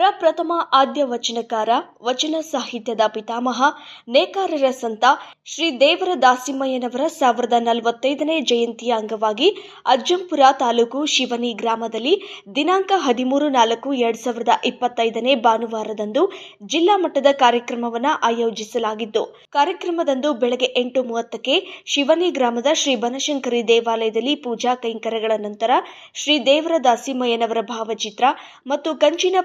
ಪ್ರಪ್ರಥಮ ಆದ್ಯ ವಚನಕಾರ, ವಚನ ಸಾಹಿತ್ಯದ ಪಿತಾಮಹ, ನೇಕಾರರ ಸಂತ, ಶ್ರೀ ದೇವರ ದಾಸಿಮಯ್ಯನವರ ಸಾವಿರದ ನಲವತ್ತೈದನೇ ಜಯಂತಿಯ ಅಂಗವಾಗಿ ಅಜ್ಜಂಪುರ ತಾಲೂಕು ಶಿವನಿ ಗ್ರಾಮದಲ್ಲಿ ದಿನಾಂಕ ಹದಿಮೂರು ನಾಲ್ಕು ಎರಡ್ ಸಾವಿರದ ಇಪ್ಪತ್ತೈದನೇ ಭಾನುವಾರದಂದು ಜಿಲ್ಲಾ ಮಟ್ಟದ ಕಾರ್ಯಕ್ರಮವನ್ನು ಆಯೋಜಿಸಲಾಗಿತ್ತು. ಕಾರ್ಯಕ್ರಮದಂದು ಬೆಳಗ್ಗೆ ಎಂಟು ಮೂವತ್ತಕ್ಕೆ ಶಿವನಿ ಗ್ರಾಮದ ಶ್ರೀ ಬನಶಂಕರಿ ದೇವಾಲಯದಲ್ಲಿ ಪೂಜಾ ಕೈಂಕರ್ಯಗಳ ನಂತರ ಶ್ರೀ ದೇವರ ದಾಸಿಮಯ್ಯನವರ ಭಾವಚಿತ್ರ ಮತ್ತು ಕಂಚಿನ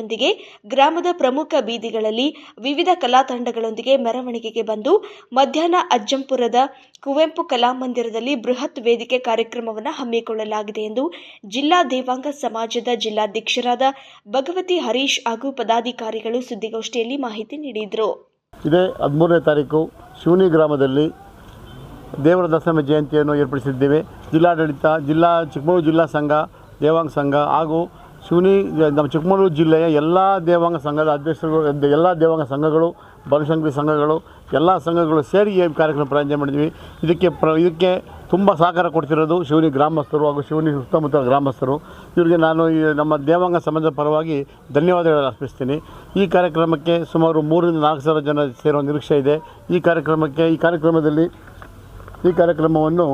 ಪ್ರತಿಮೆಯೊಂದಿಗೆ ಗ್ರಾಮದ ಪ್ರಮುಖ ಬೀದಿಗಳಲ್ಲಿ ವಿವಿಧ ಕಲಾ ತಂಡಗಳೊಂದಿಗೆ ಮೆರವಣಿಗೆಗೆ ಬಂದು ಮಧ್ಯಾಹ್ನ ಅಜ್ಜಂಪುರದ ಕುವೆಂಪು ಕಲಾಮಂದಿರದಲ್ಲಿ ಬೃಹತ್ ವೇದಿಕೆ ಕಾರ್ಯಕ್ರಮವನ್ನು ಹಮ್ಮಿಕೊಳ್ಳಲಾಗಿದೆ ಎಂದು ಜಿಲ್ಲಾ ದೇವಾಂಗ ಸಮಾಜದ ಜಿಲ್ಲಾಧ್ಯಕ್ಷರಾದ ಭಗವತಿ ಹರೀಶ್ ಹಾಗೂ ಪದಾಧಿಕಾರಿಗಳು ಸುದ್ದಿಗೋಷ್ಠಿಯಲ್ಲಿ ಮಾಹಿತಿ ನೀಡಿದರು. ಇದೇ ಹದಿಮೂರನೇ ತಾರೀಕು ಶಿವನಿ ಗ್ರಾಮದಲ್ಲಿ ದೇವರ ದಸಮ ಜಯಂತಿಯನ್ನು ಏರ್ಪಡಿಸಿದ್ದೇವೆ. ಜಿಲ್ಲಾಡಳಿತ, ಜಿಲ್ಲಾ ಚಿಕ್ಕಮಗಳೂರು ಜಿಲ್ಲಾ ಸಂಘ, ದೇವಾಂಗ ಸಂಘ ಹಾಗೂ ಶಿವನಿ ನಮ್ಮ ಚಿಕ್ಕಮಗಳೂರು ಜಿಲ್ಲೆಯ ಎಲ್ಲ ದೇವಾಂಗ ಸಂಘದ ಅಧ್ಯಕ್ಷರುಗಳು ಎಲ್ಲ ದೇವಾಂಗ ಸಂಘಗಳು ಬನಶಂಕರಿ ಸಂಘಗಳು, ಎಲ್ಲ ಸಂಘಗಳು ಸೇರಿ ಈ ಕಾರ್ಯಕ್ರಮ ಪ್ರಾರಂಭ ಮಾಡಿದ್ವಿ. ಇದಕ್ಕೆ ಪ್ರ, ಇದಕ್ಕೆ ತುಂಬ ಸಹಕಾರ ಕೊಡ್ತಿರೋದು ಶಿವನಿ ಗ್ರಾಮಸ್ಥರು ಹಾಗೂ ಶಿವನಿ ಸುತ್ತಮುತ್ತ ಗ್ರಾಮಸ್ಥರು. ಇವರಿಗೆ ನಾನು ಈ ನಮ್ಮ ದೇವಾಂಗ ಸಮಾಜದ ಪರವಾಗಿ ಧನ್ಯವಾದಗಳು ಅರ್ಪಿಸ್ತೀನಿ. ಈ ಕಾರ್ಯಕ್ರಮಕ್ಕೆ ಸುಮಾರು ಮೂರರಿಂದ ನಾಲ್ಕು ಸಾವಿರ ಜನ ಸೇರುವ ನಿರೀಕ್ಷೆ ಇದೆ. ಈ ಕಾರ್ಯಕ್ರಮಕ್ಕೆ, ಈ ಕಾರ್ಯಕ್ರಮದಲ್ಲಿ, ಈ ಕಾರ್ಯಕ್ರಮವನ್ನು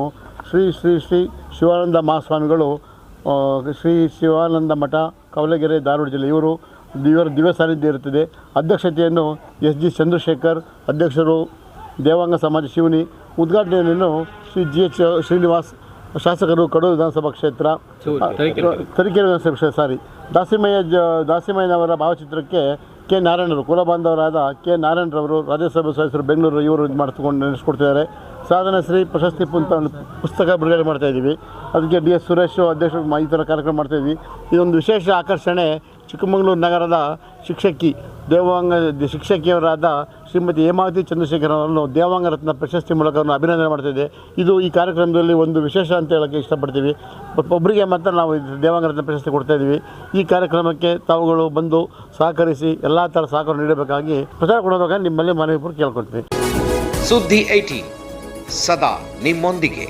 ಶ್ರೀ ಶ್ರೀ ಶ್ರೀ ಶಿವಾನಂದ ಮಹಾಸ್ವಾಮಿಗಳು ಶ್ರೀ ಶಿವಾನಂದ ಮಠ ಕವಲಗೆರೆ ಧಾರವಾಡ ಜಿಲ್ಲೆ. ಇವರು ಇವರ ದಿವ್ಯ ಸಾನ್ನಿಧ್ಯ ಇರುತ್ತದೆ. ಅಧ್ಯಕ್ಷತೆಯನ್ನು ಎಸ್ ಜಿ ಚಂದ್ರಶೇಖರ್ ಅಧ್ಯಕ್ಷರು ದೇವಾಂಗ ಸಮಾಜ ಶಿವನಿ ಉದ್ಘಾಟನೆಯನ್ನು ಶ್ರೀ ಜಿ ಎಚ್ ಶ್ರೀನಿವಾಸ್ ಶಾಸಕರು ಕಡೂರು ವಿಧಾನಸಭಾ ಕ್ಷೇತ್ರ. ತರೀಕೆರೆ. ವಿಧಾನಸಭಾ ಕ್ಷೇತ್ರ ಸಾರಿ ದಾಸಿಮಯ್ಯ ಜ ದಾಸಿಮಯ್ಯನವರ ಭಾವಚಿತ್ರಕ್ಕೆ ಕೆ ನಾರಾಯಣರು, ಕುಲಬಾಂಧವರಾದ ಕೆ ನಾರಾಯಣರವರು, ರಾಜ್ಯಸಭಾ ಸದಸ್ಯರು ಬೆಂಗಳೂರು ಇವರು ಇದು ಮಾಡಿಸ್ಕೊಂಡು ನೆನೆಸ್ಕೊಡ್ತಿದ್ದಾರೆ. ಸಾಧನ ಶ್ರೀ ಪ್ರಶಸ್ತಿ ಪುಂತ ಪುಸ್ತಕ ಬಿಡುಗಡೆ ಮಾಡ್ತಾ ಇದ್ದೀವಿ. ಅದಕ್ಕೆ ಡಿ ಎಸ್ ಸುರೇಶ್ ಅಧ್ಯಕ್ಷರು ಈ ಥರ ಕಾರ್ಯಕ್ರಮ ಮಾಡ್ತಾ ಇದ್ದೀವಿ. ಇದೊಂದು ವಿಶೇಷ ಆಕರ್ಷಣೆ ಚಿಕ್ಕಮಗಳೂರು ನಗರದ ಶಿಕ್ಷಕಿ, ದೇವಾಂಗ ಶಿಕ್ಷಕಿಯವರಾದ ಶ್ರೀಮತಿ ಹೇಮಾವತಿ ಚಂದ್ರಶೇಖರ್ ಅವರನ್ನು ದೇವಾಂಗ ರತ್ನ ಪ್ರಶಸ್ತಿ ಮೂಲಕ ಅವರನ್ನು ಅಭಿನಂದನೆ ಮಾಡ್ತಿದ್ದೆ. ಇದು ಈ ಕಾರ್ಯಕ್ರಮದಲ್ಲಿ ಒಂದು ವಿಶೇಷ ಅಂತ ಹೇಳೋಕ್ಕೆ ಇಷ್ಟಪಡ್ತೀವಿ. ಒಬ್ಬರಿಗೆ ಮಾತ್ರ ನಾವು ದೇವಾಂಗ ರತ್ನ ಪ್ರಶಸ್ತಿ ಕೊಡ್ತಾ ಇದ್ದೀವಿ. ಈ ಕಾರ್ಯಕ್ರಮಕ್ಕೆ ತಾವುಗಳು ಬಂದು ಸಹಕರಿಸಿ ಎಲ್ಲ ಥರ ಸಹಕಾರ ನೀಡಬೇಕಾಗಿ ಪ್ರಚಾರ ಕೊಡಬೇಕಾಗಿ ನಿಮ್ಮಲ್ಲಿ ಮನವಿ ಪೂರ್ವ ಕೇಳ್ಕೊಳ್ತೀವಿ ಸುದ್ದಿ ಐಟಿ ಸದಾ ನಿಮ್ಮೊಂದಿಗೆ.